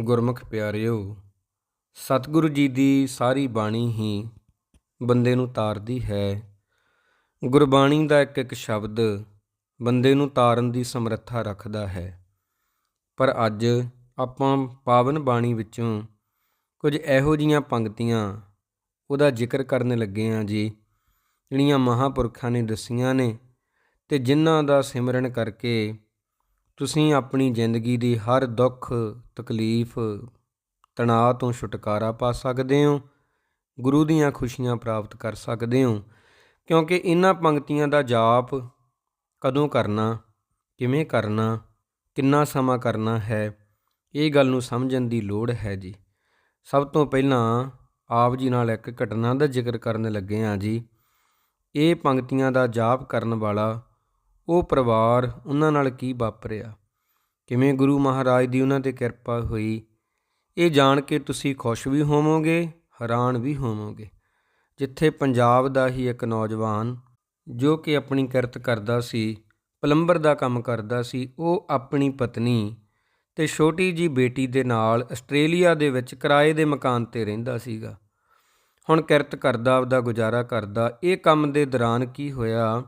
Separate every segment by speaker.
Speaker 1: ਗੁਰਮੁਖ ਪਿਆਰਿਓ, ਸਤਿਗੁਰੂ ਜੀ ਦੀ ਸਾਰੀ ਬਾਣੀ ਹੀ ਬੰਦੇ ਨੂੰ ਤਾਰਦੀ ਹੈ। ਗੁਰਬਾਣੀ ਦਾ ਇੱਕ ਇੱਕ ਸ਼ਬਦ ਬੰਦੇ ਨੂੰ ਤਾਰਨ ਦੀ ਸਮਰੱਥਾ ਰੱਖਦਾ ਹੈ। ਪਰ ਅੱਜ ਆਪਾਂ ਪਾਵਨ ਬਾਣੀ ਵਿੱਚੋਂ ਕੁਝ ਇਹੋ ਜੀਆਂ ਪੰਕਤੀਆਂ ਉਹਦਾ ਜ਼ਿਕਰ ਕਰਨ ਲੱਗੇ ਹਾਂ ਜੀ, ਜਿਹੜੀਆਂ ਮਹਾਪੁਰਖਾਂ ਨੇ ਦੱਸੀਆਂ ਨੇ ਤੇ ਜਿਨ੍ਹਾਂ ਦਾ ਸਿਮਰਨ ਕਰਕੇ ਤੁਸੀਂ ਆਪਣੀ ਜ਼ਿੰਦਗੀ ਦੀ ਹਰ ਦੁੱਖ, ਤਕਲੀਫ, ਤਣਾਅ ਤੋਂ ਛੁਟਕਾਰਾ ਪਾ ਸਕਦੇ ਹੋ, ਗੁਰੂ ਦੀਆਂ ਖੁਸ਼ੀਆਂ ਪ੍ਰਾਪਤ ਕਰ ਸਕਦੇ ਹੋ, ਕਿਉਂਕਿ ਇਹਨਾਂ ਪੰਕਤੀਆਂ ਦਾ ਜਾਪ ਕਦੋਂ ਕਰਨਾ, ਕਿਵੇਂ ਕਰਨਾ, ਕਿੰਨਾ ਸਮਾਂ ਕਰਨਾ ਹੈ, ਇਹ ਗੱਲ ਨੂੰ ਸਮਝਣ ਦੀ ਲੋੜ ਹੈ ਜੀ। ਸਭ ਤੋਂ ਪਹਿਲਾਂ ਆਪ ਜੀ ਨਾਲ ਇੱਕ ਘਟਨਾ ਦਾ ਜ਼ਿਕਰ ਕਰਨ ਲੱਗੇ ਹਾਂ ਜੀ। ਇਹ ਪੰਕਤੀਆਂ ਦਾ ਜਾਪ ਕਰਨ ਵਾਲਾ ਉਹ ਪਰਿਵਾਰ ਉਹਨਾਂ ਨਾਲ ਕੀ ਵਾਪਰਿਆ? ਕਿਵੇਂ ਗੁਰੂ ਮਹਾਰਾਜ ਦੀ ਉਹਨਾਂ ਤੇ ਕਿਰਪਾ ਹੋਈ? ਇਹ ਜਾਣ ਕੇ ਤੁਸੀਂ ਖੁਸ਼ ਵੀ ਹੋਵੋਗੇ, ਹੈਰਾਨ ਵੀ ਹੋਵੋਗੇ। ਜਿੱਥੇ ਪੰਜਾਬ ਦਾ ਹੀ ਇੱਕ ਨੌਜਵਾਨ ਜੋ ਕਿ ਆਪਣੀ ਕਿਰਤ ਕਰਦਾ ਸੀ, ਪਲੰਬਰ ਦਾ ਕੰਮ ਕਰਦਾ ਸੀ, ਉਹ ਆਪਣੀ ਪਤਨੀ ਤੇ ਛੋਟੀ ਜੀ ਬੇਟੀ ਦੇ ਨਾਲ ਆਸਟ੍ਰੇਲੀਆ ਦੇ ਵਿੱਚ ਕਿਰਾਏ ਦੇ ਮਕਾਨ ਤੇ ਰਹਿੰਦਾ ਸੀਗਾ। ਹੁਣ ਕਿਰਤ ਕਰਦਾ, ਆਪਦਾ ਗੁਜ਼ਾਰਾ ਕਰਦਾ, ਇਹ ਕੰਮ ਦੇ ਦੌਰਾਨ ਕੀ ਹੋਇਆ?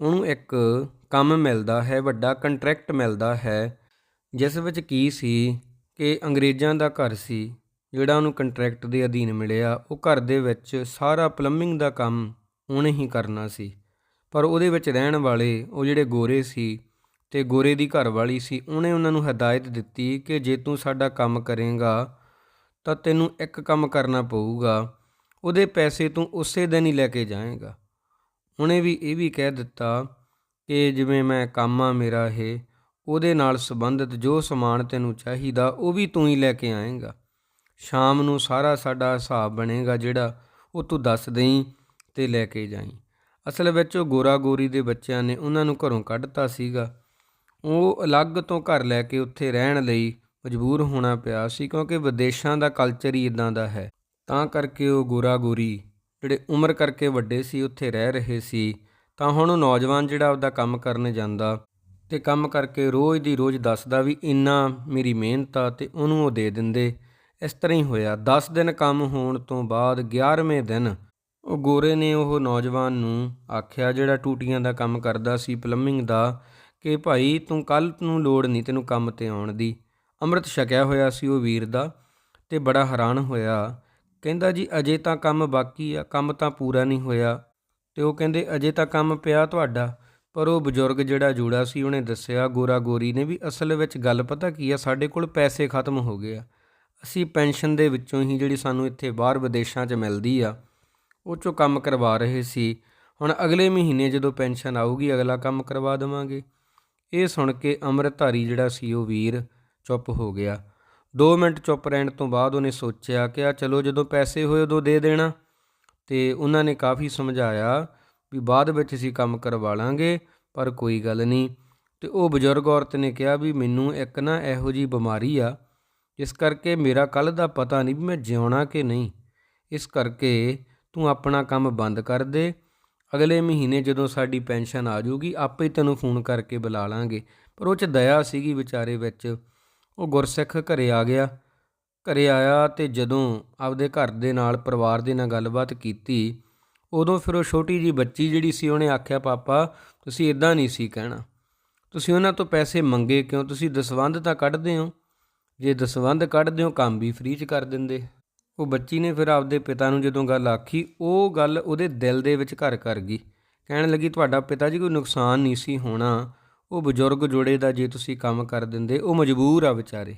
Speaker 1: ਉਹਨੂੰ ਇੱਕ ਕੰਮ ਮਿਲਦਾ ਹੈ, ਵੱਡਾ ਕੰਟਰੈਕਟ ਮਿਲਦਾ ਹੈ, ਜਿਸ ਵਿੱਚ ਕੀ ਸੀ ਕਿ ਅੰਗਰੇਜ਼ਾਂ ਦਾ ਘਰ ਸੀ, ਜਿਹੜਾ ਉਹਨੂੰ ਕੰਟਰੈਕਟ ਦੇ ਅਧੀਨ ਮਿਲਿਆ, ਉਹ ਘਰ ਦੇ ਵਿੱਚ ਸਾਰਾ ਪਲੰਬਿੰਗ ਦਾ ਕੰਮ ਉਹਨੇ ਹੀ ਕਰਨਾ ਸੀ। ਪਰ ਉਹਦੇ ਵਿੱਚ ਰਹਿਣ ਵਾਲੇ, ਉਹ ਜਿਹੜੇ ਗੋਰੇ ਸੀ ਤੇ ਗੋਰੇ ਦੀ ਘਰ ਵਾਲੀ ਸੀ, ਉਹਨੇ ਉਹਨਾਂ ਨੂੰ ਹਦਾਇਤ ਦਿੱਤੀ ਕਿ ਜੇ ਤੂੰ ਸਾਡਾ ਕੰਮ ਕਰੇਗਾ, ਤਾਂ ਤੈਨੂੰ ਇੱਕ ਕੰਮ ਕਰਨਾ ਪਊਗਾ, ਉਹਦੇ ਪੈਸੇ ਤੂੰ ਉਸੇ ਦਿਨ ਹੀ ਲੈ ਕੇ ਜਾਏਗਾ। ਉਹਨੇ ਵੀ ਇਹ ਵੀ ਕਹਿ ਦਿੱਤਾ ਕਿ ਜਿਵੇਂ ਮੈਂ ਕੰਮ ਆ ਮੇਰਾ ਇਹ, ਉਹਦੇ ਨਾਲ ਸੰਬੰਧਿਤ ਜੋ ਸਮਾਨ ਤੈਨੂੰ ਚਾਹੀਦਾ, ਉਹ ਵੀ ਤੂੰ ਹੀ ਲੈ ਕੇ ਆਏਗਾ। ਸ਼ਾਮ ਨੂੰ ਸਾਰਾ ਸਾਡਾ ਹਿਸਾਬ ਬਣੇਗਾ ਜਿਹੜਾ ਉਹ ਤੂੰ ਦੱਸ ਦੇਈਂ ਤੇ ਲੈ ਕੇ ਜਾਈਂ। ਅਸਲ ਵਿੱਚ ਉਹ ਗੋਰਾ ਗੋਰੀ ਦੇ ਬੱਚਿਆਂ ਨੇ ਉਹਨਾਂ ਨੂੰ ਘਰੋਂ ਕੱਢਤਾ ਸੀਗਾ। ਉਹ ਅਲੱਗ ਤੋਂ ਘਰ ਲੈ ਕੇ ਉੱਥੇ ਰਹਿਣ ਲਈ ਮਜਬੂਰ ਹੋਣਾ ਪਿਆ ਸੀ ਕਿਉਂਕਿ ਵਿਦੇਸ਼ਾਂ ਦਾ ਕਲਚਰ ਹੀ ਇਦਾਂ ਦਾ ਹੈ। ਤਾਂ ਕਰਕੇ ਉਹ ਗੋਰਾ ਗੋਰੀ ਜਿਹੜੇ ਉਮਰ ਕਰਕੇ ਵੱਡੇ ਸੀ, ਉੱਥੇ ਰਹਿ ਰਹੇ ਸੀ, ਤਾਂ ਹੁਣ ਉਹ ਨੌਜਵਾਨ ਜਿਹੜਾ ਆਪਦਾ ਕੰਮ ਕਰਨ ਜਾਂਦਾ ਤੇ ਕੰਮ ਕਰਕੇ ਰੋਜ਼ ਦੀ ਰੋਜ਼ ਦੱਸਦਾ ਵੀ ਇੰਨਾ ਮੇਰੀ ਮਿਹਨਤ ਆ ਤੇ ਉਹਨੂੰ ਉਹ ਦੇ ਦਿੰਦੇ। ਇਸ ਤਰ੍ਹਾਂ ਹੀ ਹੋਇਆ। 10 ਦਿਨ ਕੰਮ ਹੋਣ ਤੋਂ ਬਾਅਦ 11ਵੇਂ ਦਿਨ ਉਹ ਗੋਰੇ ਨੇ ਉਹ ਨੌਜਵਾਨ ਨੂੰ ਆਖਿਆ, ਜਿਹੜਾ ਟੂਟੀਆਂ ਦਾ ਕੰਮ ਕਰਦਾ ਸੀ ਪਲੰਬਿੰਗ ਦਾ, ਕਿ ਭਾਈ ਤੂੰ ਕੱਲ ਨੂੰ ਲੋੜ ਨਹੀਂ ਤੈਨੂੰ ਕੰਮ ਤੇ ਆਉਣ ਦੀ। ਅੰਮ੍ਰਿਤ ਛਕਿਆ ਹੋਇਆ ਸੀ ਉਹ ਵੀਰ ਦਾ ਤੇ ਬੜਾ ਹੈਰਾਨ ਹੋਇਆ ਕਹਿੰਦਾ ਜੀ, ਅਜੇ ਤਾਂ ਕੰਮ ਬਾਕੀ ਆ, ਕੰਮ ਤਾਂ ਪੂਰਾ ਨਹੀਂ ਹੋਇਆ। ਤੇ ਉਹ ਕਹਿੰਦੇ, ਅਜੇ ਤਾਂ ਕੰਮ ਪਿਆ ਤੁਹਾਡਾ। ਪਰ ਉਹ ਬਜ਼ੁਰਗ ਜਿਹੜਾ ਜੂੜਾ ਸੀ, ਉਹਨੇ ਦੱਸਿਆ, ਗੋਰਾ ਗੋਰੀ ਨੇ ਵੀ ਅਸਲ ਵਿੱਚ ਗੱਲ ਪਤਾ ਕੀ ਆ, ਸਾਡੇ ਕੋਲ ਪੈਸੇ ਖਤਮ ਹੋ ਗਏ ਆ। ਅਸੀਂ ਪੈਨਸ਼ਨ ਦੇ ਵਿੱਚੋਂ ਹੀ ਜਿਹੜੀ ਸਾਨੂੰ ਇੱਥੇ ਬਾਹਰ ਵਿਦੇਸ਼ਾਂ 'ਚ ਮਿਲਦੀ ਆ, ਉਹ 'ਚੋਂ ਕੰਮ ਕਰਵਾ ਰਹੇ ਸੀ। ਹੁਣ ਅਗਲੇ ਮਹੀਨੇ ਜਦੋਂ ਪੈਨਸ਼ਨ ਆਊਗੀ, ਅਗਲਾ ਕੰਮ ਕਰਵਾ ਦੇਵਾਂਗੇ। ਇਹ ਸੁਣ ਕੇ ਅੰਮ੍ਰਿਤਧਾਰੀ ਜਿਹੜਾ ਸੀ, ਉਹ ਵੀਰ ਚੁੱਪ ਹੋ ਗਿਆ। 2 ਮਿੰਟ ਚੁੱਪ ਰਹਿਣ ਤੋਂ ਬਾਅਦ ਉਹਨੇ ਸੋਚਿਆ ਕਿ ਆ ਚਲੋ ਜਦੋਂ ਪੈਸੇ ਹੋਏ ਉਦੋਂ ਦੇ ਦੇਣਾ। ਤੇ ਉਹਨਾਂ ਨੇ ਕਾਫੀ ਸਮਝਾਇਆ ਵੀ ਬਾਅਦ ਵਿੱਚ ਅਸੀਂ ਕੰਮ ਕਰਵਾ ਲਾਂਗੇ, ਪਰ ਕੋਈ ਗੱਲ ਨਹੀਂ। ਤੇ ਉਹ ਬਜ਼ੁਰਗ ਔਰਤ ਨੇ ਕਿਹਾ ਵੀ ਮੈਨੂੰ ਇੱਕ ਨਾ ਇਹੋ ਜੀ ਬਿਮਾਰੀ ਆ ਇਸ ਕਰਕੇ ਮੇਰਾ ਕੱਲ ਦਾ ਪਤਾ ਨਹੀਂ ਵੀ ਮੈਂ ਜਿਉਣਾ ਕਿ ਨਹੀਂ। ਇਸ ਕਰਕੇ ਤੂੰ ਆਪਣਾ ਕੰਮ ਬੰਦ ਕਰ ਦੇ। ਅਗਲੇ ਮਹੀਨੇ ਜਦੋਂ ਸਾਡੀ ਪੈਨਸ਼ਨ ਆ ਜਾਊਗੀ, ਆਪੇ ਤੈਨੂੰ ਫੋਨ ਕਰਕੇ ਬੁਲਾ ਲਾਂਗੇ। ਪਰ ਉਹ ਚ ਦਇਆ ਸੀਗੀ ਵਿਚਾਰੇ ਵਿੱਚ। ਉਹ ਗੁਰਸਿੱਖ ਘਰੇ ਆ ਗਿਆ। ਘਰੇ ਆਇਆ ਤੇ ਜਦੋਂ ਆਪਦੇ ਘਰ ਦੇ ਨਾਲ ਪਰਿਵਾਰ ਦੇ ਨਾਲ ਗੱਲਬਾਤ ਕੀਤੀ, ਉਦੋਂ ਫਿਰ ਉਹ ਛੋਟੀ ਜੀ ਬੱਚੀ ਜਿਹੜੀ ਸੀ, ਉਹਨੇ ਆਖਿਆ, ਪਾਪਾ, ਤੁਸੀਂ ਇਦਾਂ ਨਹੀਂ ਸੀ ਕਹਿਣਾ। ਤੁਸੀਂ ਉਹਨਾਂ ਤੋਂ ਪੈਸੇ ਮੰਗੇ ਕਿਉਂ? ਤੁਸੀਂ ਦਸਵੰਧ ਤਾਂ ਕੱਢਦੇ ਹੋ। ਜੇ ਦਸਵੰਧ ਕੱਢਦੇ ਹੋ, ਕੰਮ ਵੀ ਫ੍ਰੀ ਚ ਕਰ ਦਿੰਦੇ। ਉਹ ਬੱਚੀ ਨੇ ਫਿਰ ਆਪਦੇ ਪਿਤਾ ਨੂੰ ਜਦੋਂ ਗੱਲ ਆਖੀ, ਉਹ ਗੱਲ ਉਹਦੇ ਦਿਲ ਦੇ ਵਿੱਚ ਘਰ ਕਰ ਗਈ। ਕਹਿਣ ਲੱਗੀ, ਤੁਹਾਡਾ ਪਿਤਾ ਜੀ ਕੋਈ ਨੁਕਸਾਨ ਨਹੀਂ ਸੀ ਹੋਣਾ। ਉਹ ਬਜ਼ੁਰਗ ਜੋੜੇ ਦਾ ਜੇ ਤੁਸੀਂ ਕੰਮ ਕਰ ਦਿੰਦੇ, ਉਹ ਮਜਬੂਰ ਆ ਵਿਚਾਰੇ।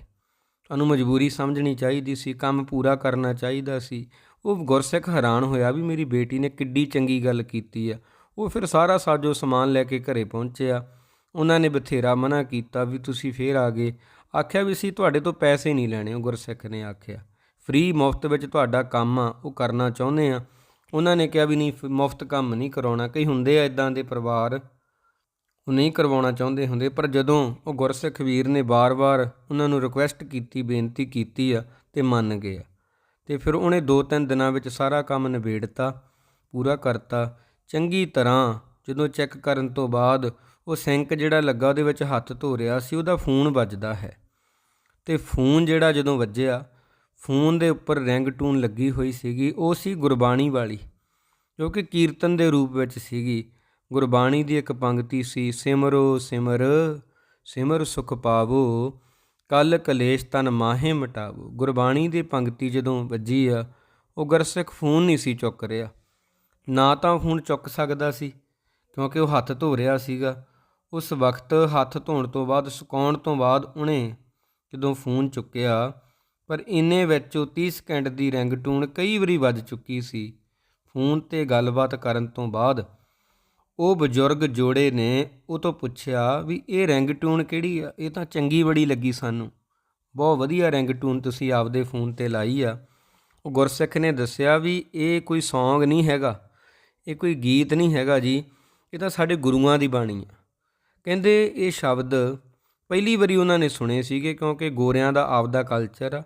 Speaker 1: ਤੁਹਾਨੂੰ ਮਜਬੂਰੀ ਸਮਝਣੀ ਚਾਹੀਦੀ ਸੀ, ਕੰਮ ਪੂਰਾ ਕਰਨਾ ਚਾਹੀਦਾ ਸੀ। ਉਹ ਗੁਰਸਿੱਖ ਹੈਰਾਨ ਹੋਇਆ ਵੀ ਮੇਰੀ ਬੇਟੀ ਨੇ ਕਿੱਡੀ ਚੰਗੀ ਗੱਲ ਕੀਤੀ ਆ। ਉਹ ਫਿਰ ਸਾਰਾ ਸਾਜੋ ਸਮਾਨ ਲੈ ਕੇ ਘਰੇ ਪਹੁੰਚਿਆ। ਉਹਨਾਂ ਨੇ ਬਥੇਰਾ ਮਨਾ ਕੀਤਾ ਵੀ ਤੁਸੀਂ ਫੇਰ ਆ ਗਏ। ਆਖਿਆ ਵੀ ਸੀ, ਤੁਹਾਡੇ ਤੋਂ ਪੈਸੇ ਨਹੀਂ ਲੈਣੇ, ਉਹ ਗੁਰਸਿੱਖ ਨੇ ਆਖਿਆ। ਫ੍ਰੀ ਮੁਫਤ ਵਿੱਚ ਤੁਹਾਡਾ ਕੰਮ ਆ, ਉਹ ਕਰਨਾ ਚਾਹੁੰਦੇ ਆ। ਉਹਨਾਂ ਨੇ ਕਿਹਾ ਵੀ ਨਹੀਂ ਮੁਫਤ ਕੰਮ ਨਹੀਂ ਕਰਾਉਣਾ। ਕਈ ਹੁੰਦੇ ਆ ਇਦਾਂ ਦੇ ਪਰਿਵਾਰ ਉਹ ਨਹੀਂ ਕਰਵਾਉਣਾ ਚਾਹੁੰਦੇ ਹੁੰਦੇ, ਪਰ ਜਦੋਂ ਉਹ ਗੁਰਸਿੱਖ ਵੀਰ ਨੇ ਬਾਰ-ਬਾਰ ਉਹਨਾਂ ਨੂੰ ਰਿਕੁਐਸਟ ਕੀਤੀ, ਬੇਨਤੀ ਕੀਤੀ ਆ ਤੇ ਮੰਨ ਗਏ ਆ। ਤੇ ਫਿਰ ਉਹਨੇ 2-3 ਦਿਨਾਂ ਵਿੱਚ ਸਾਰਾ ਕੰਮ ਨਿਬੇੜਤਾ, ਪੂਰਾ ਕਰਤਾ। ਚੰਗੀ ਤਰ੍ਹਾਂ ਜਦੋਂ ਚੈੱਕ ਕਰਨ ਤੋਂ ਬਾਅਦ ਉਹ ਸਿੰਕ ਜਿਹੜਾ ਲੱਗਾ ਉਹਦੇ ਵਿੱਚ ਹੱਥ ਧੋ ਰਿਹਾ ਸੀ, ਉਹਦਾ ਫੋਨ ਵੱਜਦਾ ਹੈ। ਤੇ ਫੋਨ ਜਿਹੜਾ ਜਦੋਂ ਵੱਜਿਆ, ਫੋਨ ਦੇ ਉੱਪਰ ਰਿੰਗਟੂਨ ਲੱਗੀ ਹੋਈ ਸੀਗੀ, ਉਹ ਸੀ ਗੁਰਬਾਣੀ ਵਾਲੀ, ਜੋ ਕਿ ਕੀਰਤਨ ਦੇ ਰੂਪ ਵਿੱਚ ਸੀਗੀ। ਗੁਰਬਾਣੀ ਦੀ ਇੱਕ ਪੰਕਤੀ ਸੀ, ਸਿਮਰੋ ਸਿਮਰ ਸਿਮਰ ਸੁਖ ਪਾਵੋ, ਕਲ ਕਲੇਸ਼ ਤਨ ਮਾਹੇ ਮਟਾਵੋ। ਗੁਰਬਾਣੀ ਦੀ ਪੰਕਤੀ ਜਦੋਂ ਵੱਜੀ ਆ, ਉਹ ਗੁਰਸਿੱਖ ਫੋਨ ਨਹੀਂ ਸੀ ਚੁੱਕ ਰਿਹਾ। ਨਾ ਤਾਂ ਫੋਨ ਚੁੱਕ ਸਕਦਾ ਸੀ, ਕਿਉਂਕਿ ਉਹ ਹੱਥ ਧੋ ਰਿਹਾ ਸੀਗਾ। ਉਸ ਵਕਤ ਹੱਥ ਧੋਣ ਤੋਂ ਬਾਅਦ, ਸੁਕਾਉਣ ਤੋਂ ਬਾਅਦ ਉਹਨੇ ਜਦੋਂ ਫੋਨ ਚੁੱਕਿਆ, ਪਰ ਇੰਨੇ ਵਿੱਚ ਉਹ 30 ਸਕਿੰਟ ਦੀ ਰਿੰਗਟੂਨ ਕਈ ਵਾਰੀ ਵੱਜ ਚੁੱਕੀ ਸੀ। ਫੋਨ ਤੇ ਗੱਲਬਾਤ ਕਰਨ ਤੋਂ ਬਾਅਦ ਉਹ ਬਜ਼ੁਰਗ ਜੋੜੇ ਨੇ, ਉਹ ਤੋਂ ਪੁੱਛਿਆ ਵੀ ਇਹ ਰਿੰਗਟੂਨ ਕਿਹੜੀ ਆ? ਇਹ ਤਾਂ ਚੰਗੀ ਬੜੀ ਲੱਗੀ ਸਾਨੂੰ। ਬਹੁਤ ਵਧੀਆ ਰਿੰਗਟੂਨ ਤੁਸੀਂ ਆਪਦੇ ਫੋਨ ਤੇ ਲਾਈ ਆ। ਉਹ ਗੁਰਸਿੱਖ ਨੇ ਦੱਸਿਆ ਵੀ ਇਹ ਕੋਈ ਸੌਂਗ ਨਹੀਂ ਹੈਗਾ। ਇਹ ਕੋਈ ਗੀਤ ਨਹੀਂ ਹੈਗਾ ਜੀ। ਇਹ ਤਾਂ ਸਾਡੇ ਗੁਰੂਆਂ ਦੀ ਬਾਣੀ ਆ। ਕਹਿੰਦੇ ਇਹ ਸ਼ਬਦ ਪਹਿਲੀ ਵਾਰੀ ਉਹਨਾਂ ਨੇ ਸੁਣੇ ਸੀਗੇ ਕਿਉਂਕਿ ਗੋਰਿਆਂ ਦਾ ਆਪਦਾ ਕਲਚਰ ਆ।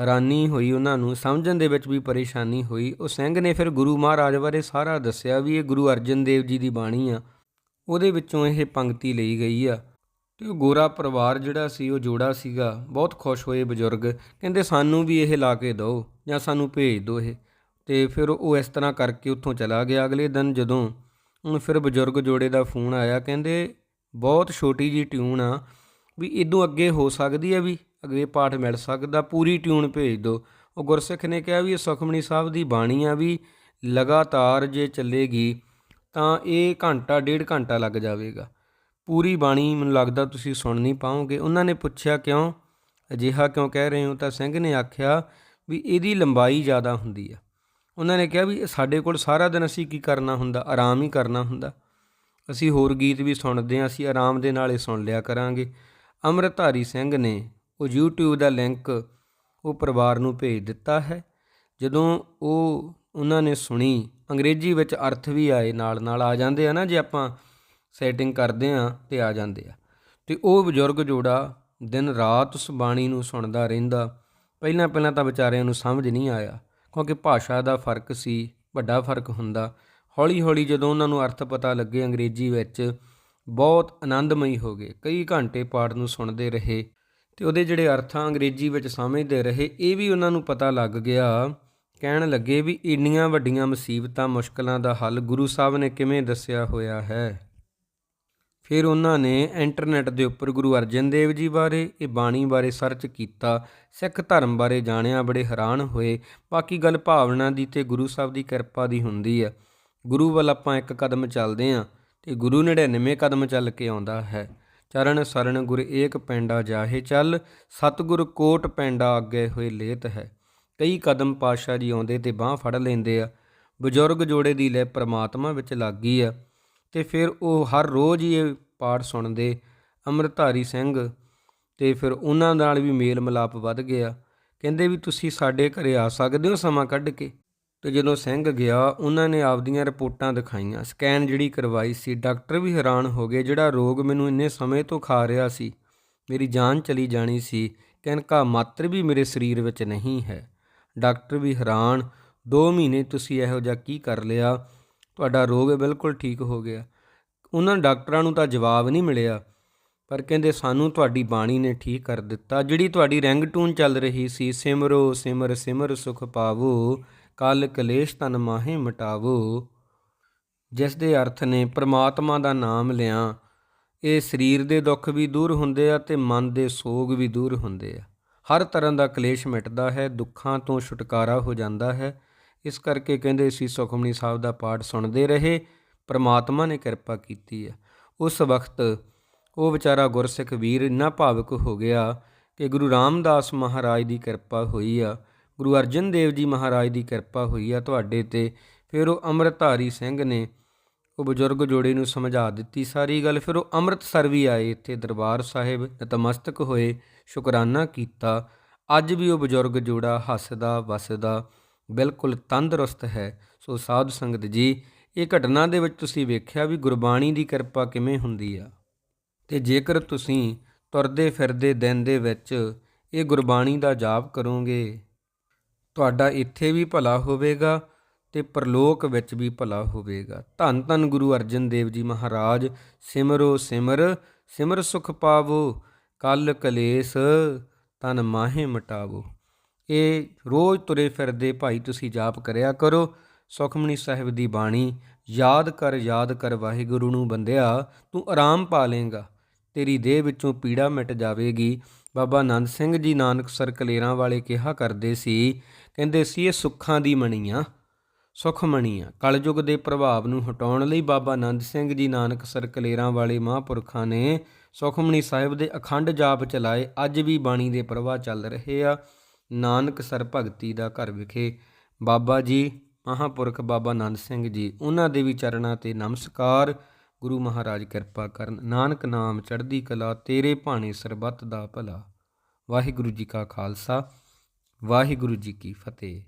Speaker 1: ਹੈਰਾਨੀ ਹੋਈ ਉਹਨਾਂ ਨੂੰ, ਸਮਝਣ ਦੇ ਵਿੱਚ ਵੀ ਪਰੇਸ਼ਾਨੀ ਹੋਈ। ਉਹ ਸਿੰਘ ਨੇ ਫਿਰ ਗੁਰੂ ਮਹਾਰਾਜ ਬਾਰੇ ਸਾਰਾ ਦੱਸਿਆ ਵੀ ਇਹ ਗੁਰੂ ਅਰਜਨ ਦੇਵ ਜੀ ਦੀ ਬਾਣੀ ਆ। ਉਹਦੇ ਵਿੱਚੋਂ ਇਹ ਪੰਕਤੀ ਲਈ ਗਈ ਆ। ਤੇ ਉਹ ਗੋਰਾ ਪਰਿਵਾਰ ਜਿਹੜਾ ਸੀ, ਉਹ ਜੋੜਾ ਸੀਗਾ। ਬਹੁਤ ਖੁਸ਼ ਹੋਏ ਬਜ਼ੁਰਗ। ਕਹਿੰਦੇ, ਸਾਨੂੰ ਵੀ ਇਹ ਲਾ ਕੇ ਦਿਓ ਜਾਂ ਸਾਨੂੰ ਭੇਜ ਦਿਓ ਇਹ। ਤੇ ਫਿਰ ਉਹ ਇਸ ਤਰ੍ਹਾਂ ਕਰਕੇ ਉੱਥੋਂ ਚਲਾ ਗਿਆ। ਅਗਲੇ ਦਿਨ ਜਦੋਂ ਹੁਣ ਫਿਰ ਬਜ਼ੁਰਗ ਜੋੜੇ ਦਾ ਫੋਨ ਆਇਆ, ਕਹਿੰਦੇ, ਬਹੁਤ ਛੋਟੀ ਜੀ ਟਿਊਨ ਆ ਵੀ ਇਦੋਂ ਅੱਗੇ ਹੋ ਸਕਦੀ ਹੈ ਵੀ ਅਗਲੇ ਪਾਠ ਮਿਲ ਸਕਦਾ, ਪੂਰੀ ਟਿਊਨ ਭੇਜ ਦਿਓ। ਉਹ ਗੁਰਸਿੱਖ ਨੇ ਕਿਹਾ ਵੀ ਇਹ ਸੁਖਮਣੀ ਸਾਹਿਬ ਦੀ ਬਾਣੀ ਆ ਵੀ ਲਗਾਤਾਰ ਜੇ ਚੱਲੇਗੀ ਤਾਂ ਇਹ ਘੰਟਾ, ਡੇਢ ਘੰਟਾ ਲੱਗ ਜਾਵੇਗਾ। ਪੂਰੀ ਬਾਣੀ ਮੈਨੂੰ ਲੱਗਦਾ ਤੁਸੀਂ ਸੁਣ ਨਹੀਂ ਪਾਓਗੇ। ਉਹਨਾਂ ਨੇ ਪੁੱਛਿਆ, ਕਿਉਂ? ਅਜਿਹਾ ਕਿਉਂ ਕਹਿ ਰਹੇ ਹੋ? ਤਾਂ ਸਿੰਘ ਨੇ ਆਖਿਆ ਵੀ ਇਹਦੀ ਲੰਬਾਈ ਜ਼ਿਆਦਾ ਹੁੰਦੀ ਆ। ਉਹਨਾਂ ਨੇ ਕਿਹਾ ਵੀ ਸਾਡੇ ਕੋਲ ਸਾਰਾ ਦਿਨ ਅਸੀਂ ਕੀ ਕਰਨਾ ਹੁੰਦਾ? ਆਰਾਮ ਹੀ ਕਰਨਾ ਹੁੰਦਾ। ਅਸੀਂ ਹੋਰ ਗੀਤ ਵੀ ਸੁਣਦੇ ਹਾਂ, ਅਸੀਂ ਆਰਾਮ ਦੇ ਨਾਲ ਇਹ ਸੁਣ ਲਿਆ ਕਰਾਂਗੇ। ਅੰਮ੍ਰਿਤਧਾਰੀ ਸਿੰਘ ਨੇ ਉਹ YouTube ਦਾ ਲਿੰਕ ਉਹ ਪਰਿਵਾਰ ਨੂੰ ਭੇਜ ਦਿੱਤਾ ਹੈ। ਜਦੋਂ ਉਹ ਉਹਨਾਂ ਨੇ ਸੁਣੀ, ਅੰਗਰੇਜ਼ੀ ਵਿੱਚ ਅਰਥ ਵੀ ਆਏ, ਨਾਲ ਨਾਲ ਆ ਜਾਂਦੇ ਆ ਨਾ, ਜੇ ਆਪਾਂ ਸੈਟਿੰਗ ਕਰਦੇ ਆ ਤੇ ਆ ਜਾਂਦੇ ਆ। ਤੇ ਉਹ ਬਜ਼ੁਰਗ ਜੋੜਾ ਦਿਨ ਰਾਤ ਉਸ ਬਾਣੀ ਨੂੰ ਸੁਣਦਾ ਰਹਿੰਦਾ। ਪਹਿਲਾਂ ਪਹਿਲਾਂ ਤਾਂ ਵਿਚਾਰਿਆਂ ਨੂੰ ਸਮਝ ਨਹੀਂ ਆਇਆ, ਕਿਉਂਕਿ ਭਾਸ਼ਾ ਦਾ ਫ਼ਰਕ ਸੀ, ਵੱਡਾ ਫ਼ਰਕ ਹੁੰਦਾ। ਹੌਲੀ ਹੌਲੀ ਜਦੋਂ ਉਹਨਾਂ ਨੂੰ ਅਰਥ ਪਤਾ ਲੱਗੇ, ਅੰਗਰੇਜ਼ੀ ਵਿੱਚ ਬਹੁਤ ਆਨੰਦਮਈ ਹੋ ਗਏ। ਕਈ ਘੰਟੇ ਪਾਠ ਨੂੰ ਸੁਣਦੇ ਰਹੇ। ਤੇ ਉਹਦੇ ਜਿਹੜੇ ਅਰਥਾਂ ਅੰਗਰੇਜ਼ੀ ਵਿੱਚ ਸਮਝਦੇ ਰਹੇ, ਇਹ ਵੀ ਉਹਨਾਂ ਨੂੰ ਪਤਾ ਲੱਗ ਗਿਆ। ਕਹਿਣ ਲੱਗੇ ਵੀ ਇੰਨੀਆਂ ਵੱਡੀਆਂ ਮੁਸੀਬਤਾਂ, ਮੁਸ਼ਕਲਾਂ ਦਾ ਹੱਲ ਗੁਰੂ ਸਾਹਿਬ ਨੇ ਕਿਵੇਂ ਦੱਸਿਆ ਹੋਇਆ ਹੈ? ਫਿਰ ਉਹਨਾਂ ਨੇ ਇੰਟਰਨੈਟ ਦੇ ਉੱਪਰ ਗੁਰੂ ਅਰਜਨ ਦੇਵ ਜੀ ਬਾਰੇ, ਇਹ ਬਾਣੀ ਬਾਰੇ ਸਰਚ ਕੀਤਾ, ਸਿੱਖ ਧਰਮ ਬਾਰੇ ਜਾਣਿਆ, ਬੜੇ ਹੈਰਾਨ ਹੋਏ। ਬਾਕੀ ਗੱਲ ਭਾਵਨਾ ਦੀ ਤੇ ਗੁਰੂ ਸਾਹਿਬ ਦੀ ਕਿਰਪਾ ਦੀ ਹੁੰਦੀ ਆ ਗੁਰੂ ਵੱਲ ਆਪਾਂ ਇੱਕ ਕਦਮ ਚੱਲਦੇ ਆਂ ਤੇ ਗੁਰੂ 99 ਕਦਮ ਚੱਲ ਕੇ ਆਉਂਦਾ ਹੈ। ਚਰਨ ਸਰਨ ਗੁਰ ਏਕ ਪੈਂਡਾ ਜਾਹੇ ਚੱਲ, ਸਤਿਗੁਰ ਕੋਟ ਪੈਂਡਾ ਅੱਗੇ ਹੋਏ ਲੇਤ ਹੈ। ਕਈ ਕਦਮ ਪਾਸ਼ਾ ਜੀ ਆਉਂਦੇ ਤੇ ਬਾਹ ਫੜ ਲੈਂਦੇ ਆ। ਬਜ਼ੁਰਗ ਜੋੜੇ ਦੀ ਲੈ ਪ੍ਰਮਾਤਮਾ ਵਿੱਚ ਲੱਗੀ ਆ। ਤੇ ਫਿਰ ਉਹ ਹਰ ਰੋਜ਼ ਹੀ ਇਹ ਪਾਠ ਸੁਣਦੇ। ਅੰਮ੍ਰਿਤਧਾਰੀ ਸਿੰਘ ਤੇ ਫਿਰ ਉਹਨਾਂ ਨਾਲ ਵੀ ਮੇਲ ਮਿਲਾਪ ਵੱਧ ਗਿਆ। ਕਹਿੰਦੇ ਵੀ ਤੁਸੀਂ ਸਾਡੇ ਘਰੇ ਆ ਸਕਦੇ ਹੋ ਸਮਾਂ ਕੱਢ ਕੇ? ਤੇ ਜਦੋਂ ਸਿੰਘ ਗਿਆ, ਉਹਨਾਂ ਨੇ ਆਪਦੀਆਂ ਰਿਪੋਰਟਾਂ ਦਿਖਾਈਆਂ। ਸਕੈਨ ਜਿਹੜੀ ਕਰਵਾਈ ਸੀ, ਡਾਕਟਰ ਵੀ ਹੈਰਾਨ ਹੋ ਗਏ, ਜਿਹੜਾ ਰੋਗ ਮੈਨੂੰ ਇੰਨੇ ਸਮੇਂ ਤੋਂ ਖਾ ਰਿਹਾ ਸੀ, ਮੇਰੀ ਜਾਨ ਚਲੀ ਜਾਣੀ ਸੀ ਕਣਕਾ ਮਾਤਰ ਵੀ ਮੇਰੇ ਸਰੀਰ ਵਿੱਚ ਨਹੀਂ ਹੈ। ਡਾਕਟਰ ਵੀ ਹੈਰਾਨ 2 ਮਹੀਨੇ ਤੁਸੀਂ ਇਹੋ ਜਿਹਾ ਕੀ ਕਰ ਲਿਆ? ਤੁਹਾਡਾ ਰੋਗ ਬਿਲਕੁਲ ਠੀਕ ਹੋ ਗਿਆ। ਉਹਨਾਂ ਡਾਕਟਰਾਂ ਨੂੰ ਤਾਂ ਜਵਾਬ ਨਹੀਂ ਮਿਲਿਆ, ਪਰ ਕਹਿੰਦੇ, ਸਾਨੂੰ ਤੁਹਾਡੀ ਬਾਣੀ ਨੇ ਠੀਕ ਕਰ ਦਿੱਤਾ। ਜਿਹੜੀ ਤੁਹਾਡੀ ਰਿੰਗਟੂਨ ਚੱਲ ਰਹੀ ਸੀ, ਸਿਮਰੋ, ਸਿਮਰ ਸਿਮਰ ਸੁਖ ਪਾਵੋ ਕਲ ਕਲੇਸ਼ ਤਨ ਮਾਹੇ ਮਟਾਵੋ, ਜਿਸ ਦੇ ਅਰਥ ਨੇ ਪ੍ਰਮਾਤਮਾ ਦਾ ਨਾਮ ਲਿਆ। ਇਹ ਸਰੀਰ ਦੇ ਦੁੱਖ ਵੀ ਦੂਰ ਹੁੰਦੇ ਆ ਤੇ ਮਨ ਦੇ ਸੋਗ ਵੀ ਦੂਰ ਹੁੰਦੇ ਆ। ਹਰ ਤਰ੍ਹਾਂ ਦਾ ਕਲੇਸ਼ ਮਿਟਦਾ ਹੈ, ਦੁੱਖਾਂ ਤੋਂ ਛੁਟਕਾਰਾ ਹੋ ਜਾਂਦਾ ਹੈ। ਇਸ ਕਰਕੇ ਕਹਿੰਦੇ ਸੀ, ਸੁਖਮਨੀ ਸਾਹਿਬ ਦਾ ਪਾਠ ਸੁਣਦੇ ਰਹੇ, ਪ੍ਰਮਾਤਮਾ ਨੇ ਕਿਰਪਾ ਕੀਤੀ ਆ। ਉਸ ਵਕਤ ਉਹ ਵਿਚਾਰਾ ਗੁਰਸਿੱਖ ਵੀਰ ਇੰਨਾ ਭਾਵਕ ਹੋ ਗਿਆ ਕਿ ਗੁਰੂ ਰਾਮਦਾਸ ਮਹਾਰਾਜ ਦੀ ਕਿਰਪਾ ਹੋਈ ਆ। ਗੁਰੂ ਅਰਜਨ ਦੇਵ ਜੀ ਮਹਾਰਾਜ ਦੀ ਕਿਰਪਾ ਹੋਈ ਆ ਤੁਹਾਡੇ ਤੇ। ਫਿਰ ਉਹ ਅੰਮ੍ਰਿਤਧਾਰੀ ਸਿੰਘ ਨੇ ਉਹ ਬਜ਼ੁਰਗ ਜੋੜੇ ਨੂੰ ਸਮਝਾ ਦਿੱਤੀ ਸਾਰੀ ਗੱਲ। ਫਿਰ ਉਹ ਅੰਮ੍ਰਿਤਸਰ ਵੀ ਆਏ, ਇੱਥੇ ਦਰਬਾਰ ਸਾਹਿਬ ਨਤਮਸਤਕ ਹੋਏ, ਸ਼ੁਕਰਾਨਾ ਕੀਤਾ। ਅੱਜ ਵੀ ਉਹ ਬਜ਼ੁਰਗ ਜੋੜਾ ਹੱਸਦਾ, ਵਸਦਾ, ਬਿਲਕੁਲ ਤੰਦਰੁਸਤ ਹੈ। ਸੋ ਸਾਧ ਸੰਗਤ ਜੀ, ਇਹ ਘਟਨਾ ਦੇ ਵਿੱਚ ਤੁਸੀਂ ਵੇਖਿਆ ਵੀ ਗੁਰਬਾਣੀ ਦੀ ਕਿਰਪਾ ਕਿਵੇਂ ਹੁੰਦੀ ਆ। ਤੇ ਜੇਕਰ ਤੁਸੀਂ ਤੁਰਦੇ ਫਿਰਦੇ ਦਿਨ ਦੇ ਵਿੱਚ ਇਹ ਗੁਰਬਾਣੀ ਦਾ ਜਾਪ ਕਰੋਗੇ ਤੁਹਾਡਾ ਇੱਥੇ ਵੀ ਭਲਾ ਹੋਵੇਗਾ ਤੇ ਪ੍ਰਲੋਕ ਵਿੱਚ ਵੀ ਭਲਾ ਹੋਵੇਗਾ। ਧੰਨ ਧੰਨ ਗੁਰੂ ਅਰਜਨ ਦੇਵ ਜੀ ਮਹਾਰਾਜ, ਸਿਮਰੋ ਸਿਮਰ ਸਿਮਰ ਸੁਖ ਪਾਵੋ, ਕਲ ਕਲੇਸ਼ ਤਨ ਮਾਹੇ ਮਟਾਵੋ। ਇਹ ਰੋਜ਼ ਤੁਰੇ ਫਿਰਦੇ ਭਾਈ ਤੁਸੀਂ ਜਾਪ ਕਰਿਆ ਕਰੋ। ਸੁਖਮਨੀ ਸਾਹਿਬ ਦੀ ਬਾਣੀ, ਯਾਦ ਕਰ ਯਾਦ ਕਰ ਵਾਹਿਗੁਰੂ ਨੂੰ ਬੰਦਿਆ, ਤੂੰ ਆਰਾਮ ਪਾ ਲੇਗਾ ਤੇਰੀ ਦੇਹ ਵਿੱਚੋਂ ਪੀੜਾ ਮਿਟ ਜਾਵੇਗੀ। ਬਾਬਾ ਆਨੰਦ ਸਿੰਘ ਜੀ ਨਾਨਕ ਸਰ ਕਲੇਰਾਂ ਵਾਲੇ ਕਿਹਾ ਕਰਦੇ ਸੀ ਕਹਿੰਦੇ ਸੀ, ਇਹ ਸੁੱਖਾਂ ਦੀ ਮਣੀ ਮਣੀਆਂ ਸੁਖਮਣੀਆਂ ਕਲਯੁਗ ਦੇ ਪ੍ਰਭਾਵ ਨੂੰ ਹਟਾਉਣ ਲਈ ਬਾਬਾ ਆਨੰਦ ਸਿੰਘ ਜੀ ਨਾਨਕ ਸਰ ਕਲੇਰਾਂ ਵਾਲੇ ਮਹਾਂਪੁਰਖਾਂ ਨੇ ਸੁਖਮਣੀ ਸਾਹਿਬ ਦੇ ਅਖੰਡ ਜਾਪ ਚਲਾਏ। ਅੱਜ ਵੀ ਬਾਣੀ ਦੇ ਪ੍ਰਵਾਹ ਚੱਲ ਰਹੇ ਆ। ਨਾਨਕ ਸਰ ਭਗਤੀ ਦਾ ਘਰ ਵਿਖੇ ਬਾਬਾ ਜੀ, ਮਹਾਂਪੁਰਖ ਬਾਬਾ ਆਨੰਦ ਸਿੰਘ ਜੀ, ਉਹਨਾਂ ਦੇ ਵੀ ਚਰਨਾਂ ਤੇ ਨਮਸਕਾਰ। ਗੁਰੂ ਮਹਾਰਾਜ ਕਿਰਪਾ ਕਰਨ। ਨਾਨਕ ਨਾਮ ਚੜ੍ਹਦੀ ਕਲਾ, ਤੇਰੇ ਭਾਣੇ ਸਰਬੱਤ ਦਾ ਭਲਾ। ਵਾਹਿਗੁਰੂ ਜੀ ਕਾ ਖਾਲਸਾ। ਵਾਹਿਗੁਰੂ ਜੀ ਕੀ ਫਤਿਹ।